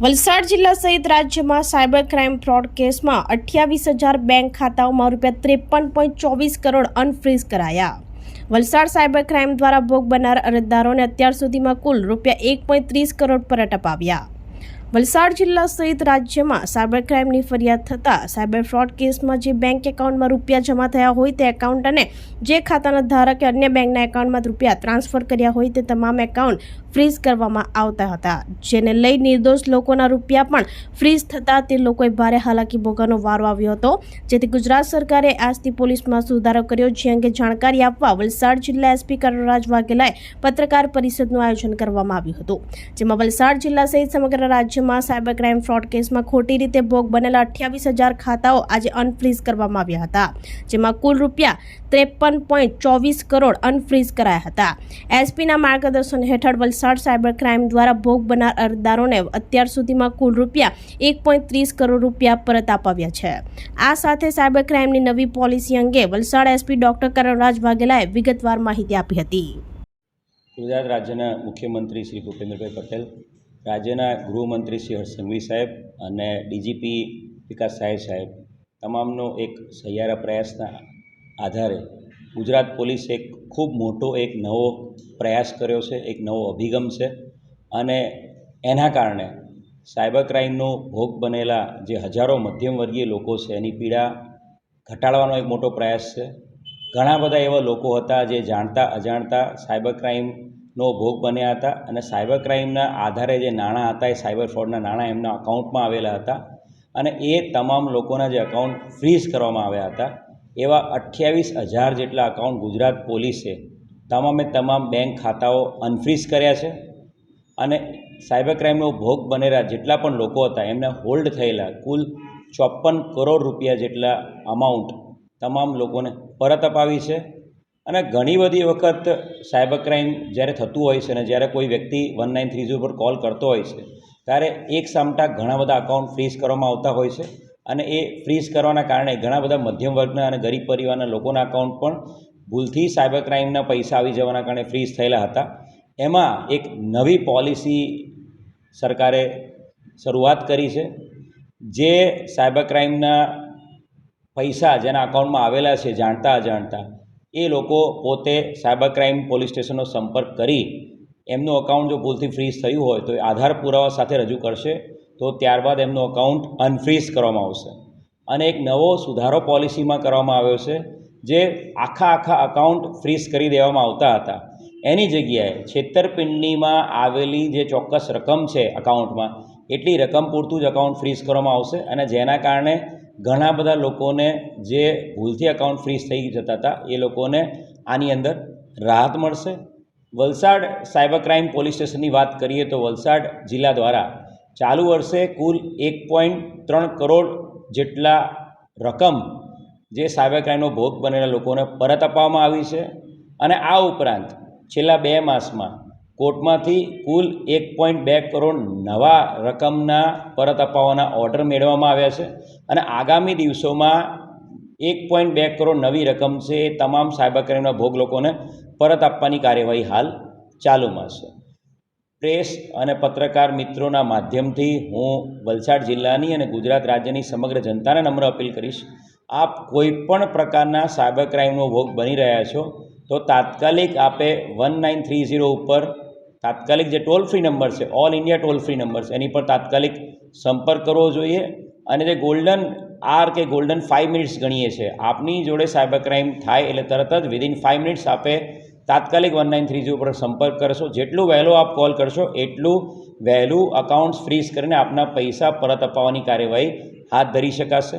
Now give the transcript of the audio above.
વલસાડ જિલ્લા સહિત રાજ્યમાં સાયબર ક્રાઇમ ફ્રોડ કેસમાં અઠ્યાવીસ હજાર બેંક ખાતાઓમાં રૂપિયા ત્રેપન પોઈન્ટ ચોવીસ કરોડ અનફ્રીઝ કરાયા. વલસાડ સાયબર ક્રાઇમ દ્વારા ભોગ બનનાર અરજદારોને અત્યાર સુધીમાં કુલ રૂપિયા એક પોઈન્ટ ત્રીસ કરોડ પરત અપાવ્યા. વલસાડ જિલ્લા સહિત રાજ્યમાં સાયબર ક્રાઇમની ફરિયાદ થતાં સાયબર ફ્રોડ કેસમાં જે બેંક એકાઉન્ટમાં રૂપિયા જમા થયા હોય તે એકાઉન્ટ અને જે ખાતાના ધારકે અન્ય બેંકના એકાઉન્ટમાં રૂપિયા ટ્રાન્સફર કર્યા હોય તે તમામ એકાઉન્ટ ફ્રીઝ કરવામાં આવતા હતા. જેને લઈ નિર્દોષ લોકોના રૂપિયા પણ ફ્રીઝ થતાં તે લોકોએ ભારે હાલાકી ભોગવાનો વારો આવ્યો હતો. જેથી ગુજરાત સરકારે આજથી પોલીસમાં સુધારો કર્યો. જે અંગે જાણકારી આપવા વલસાડ જિલ્લા એસપી કરણરાજ વાઘેલાએ પત્રકાર પરિષદનું આયોજન કરવામાં આવ્યું હતું. જેમાં વલસાડ જિલ્લા સહિત સમગ્ર રાજ્યમાં સાયબર ક્રાઇમ ફ્રોડ કેસમાં ખોટી રીતે ભોગ બનેલા અઠ્યાવીસ હજાર ખાતાઓ આજે અનફ્રીઝ કરવામાં આવ્યા હતા, જેમાં કુલ રૂપિયા ત્રેપન પોઈન્ટ ચોવીસ કરોડ અનફ્રીઝ કરાયા હતા. એસપીના માર્ગદર્શન હેઠળ વલસાડ સાયબર ક્રાઇમ દ્વારા ભોગ બનાર અરજદારોને અત્યાર સુધીમાં કુલ રૂપિયા એક પોઈન્ટ ત્રીસ કરોડ રૂપિયા પરત અપાવ્યા છે. આ સાથે સાયબર ક્રાઇમની નવી પોલિસી અંગે વલસાડ એસપી ડોક્ટર કરણરાજ વાઘેલાએ વિગતવાર માહિતી આપી હતી. ગુજરાત રાજ્યના મુખ્યમંત્રી શ્રી ભૂપેન્દ્રભાઈ પટેલ રાજ્યના ગૃહમંત્રી શ્રી હર્ષ સંઘવી સાહેબ અને ડીજીપી વિકાસ સાહેબ સાહેબ તમામનો એક સહિયારા પ્રયાસના આધારે ગુજરાત પોલીસે એક ખૂબ મોટો એક નવો પ્રયાસ કર્યો છે, એક નવો અભિગમ છે અને એના કારણે સાયબર ક્રાઇમનો ભોગ બનેલા જે હજારો મધ્યમ વર્ગીય લોકો છે, એની પીડા ઘટાડવાનો એક મોટો પ્રયાસ છે. ઘણા બધા એવા લોકો હતા જે જાણતા અજાણતા સાયબર ક્રાઇમનો ભોગ બન્યા હતા અને સાયબર ક્રાઇમના આધારે જે નાણાં હતા એ સાયબર ફ્રોડના નાણાં એમના અકાઉન્ટમાં આવેલા હતા અને એ તમામ લોકોના જે અકાઉન્ટ ફ્રીઝ કરવામાં આવ્યા હતા. એવા અઠ્યાવીસ હજાર જેટલા અકાઉન્ટ ગુજરાત પોલીસે તમામે તમામ બેંક ખાતાઓ અનફ્રીઝ કર્યા છે અને સાયબર ક્રાઇમનો ભોગ બનેલા જેટલા પણ લોકો હતા એમને હોલ્ડ થયેલા કુલ ચોપન કરોડ રૂપિયા જેટલા અમાઉન્ટ તમામ લોકોને પરત અપાવી છે. અને ઘણી બધી વખત સાયબર ક્રાઇમ જ્યારે થતું હોય છે અને જ્યારે કોઈ વ્યક્તિ વન નાઇન થ્રી ઝીરો પર કોલ કરતો હોય છે, ત્યારે એક સામટા ઘણા બધા અકાઉન્ટ ફ્રીઝ કરવામાં આવતા હોય છે અને એ ફ્રીઝ કરવાના કારણે ઘણા બધા મધ્યમ વર્ગના અને ગરીબ પરિવારના લોકોના અકાઉન્ટ પણ ભૂલથી સાયબર ક્રાઇમના પૈસા આવી જવાના કારણે ફ્રીઝ થયેલા હતા. એમાં એક નવી પોલિસી સરકારે શરૂઆત કરી છે, જે સાયબર ક્રાઇમના પૈસા જેના અકાઉન્ટમાં આવેલા છે જાણતા અજાણતા એ લોકો પોતે સાયબર ક્રાઇમ પોલીસ સ્ટેશનનો સંપર્ક કરી એમનું અકાઉન્ટ જો ભૂલથી ફ્રીઝ થયું હોય તો એ આધાર પુરાવા સાથે રજૂ કરશે, તો ત્યારબાદ એમનું અકાઉન્ટ અનફ્રીઝ કરવામાં આવશે. અને એક નવો સુધારો પોલિસીમાં કરવામાં આવ્યો છે, જે આખા આખા અકાઉન્ટ ફ્રીઝ કરી દેવામાં આવતા હતા. એની જગ્યાએ છેતરપિંડીમાં આવેલી જે ચોક્કસ રકમ છે અકાઉન્ટમાં એટલી રકમ પૂરતું જ અકાઉન્ટ ફ્રીઝ કરવામાં આવશે અને જેના કારણે ઘણા બધા લોકોને જે ભૂલથી અકાઉન્ટ ફ્રીઝ થઈ જતા હતા, એ લોકોને આની અંદર રાહત મળશે. વલસાડ સાયબર ક્રાઇમ પોલીસ સ્ટેશનની વાત કરીએ તો વલસાડ જિલ્લા દ્વારા ચાલુ વર્ષે કુલ એક પોઈન્ટ ત્રણ કરોડ જેટલા રકમ જે સાયબર ક્રાઇમનો ભોગ બનેલા લોકોને પરત આપવામાં આવી છે. અને આ ઉપરાંત છેલ્લા બે માસમાં કોર્ટમાંથી કુલ એક પોઈન્ટ બે કરોડ નવા રકમના પરત અપાવવાના ઓર્ડર મેળવવામાં આવ્યા છે. અને આગામી દિવસોમાં એક પોઈન્ટ બે કરોડ નવી રકમ છે એ તમામ સાયબર ક્રાઇમના ભોગ લોકોને પરત આપવાની કાર્યવાહી હાલ ચાલુમાં છે. પ્રેસ અને પત્રકાર મિત્રોના માધ્યમથી હું વલસાડ જિલ્લાની અને ગુજરાત રાજ્યની સમગ્ર જનતાને નમ્ર અપીલ કરીશ, આપ કોઈ પણ પ્રકારના સાયબર ક્રાઇમનો ભોગ બની રહ્યા છો, તો તાત્કાલિક આપે વન નાઇન થ્રી ઝીરો ઉપર તાત્કાલિક જે ટોલ ફ્રી નંબર છે all India toll free number છે, એની પર તાત્કાલિક સંપર્ક કરવો જોઈએ અને જે ગોલ્ડન આર કે ગોલ્ડન ફાઇવ મિનિટ્સ ગણીએ છીએ, આપની જોડે સાયબર ક્રાઇમ થાય એટલે તરત જ વિધિન ફાઇવ મિનિટ્સ આપે તાત્કાલિક વન નાઇન થ્રી ઝીરો પર સંપર્ક કરશો. જેટલું વહેલો આપ કોલ કરશો, એટલું વહેલું અકાઉન્ટ્સ ફ્રીઝ કરીને આપના પૈસા પરત અપાવવાની કાર્યવાહી હાથ ધરી શકાશે.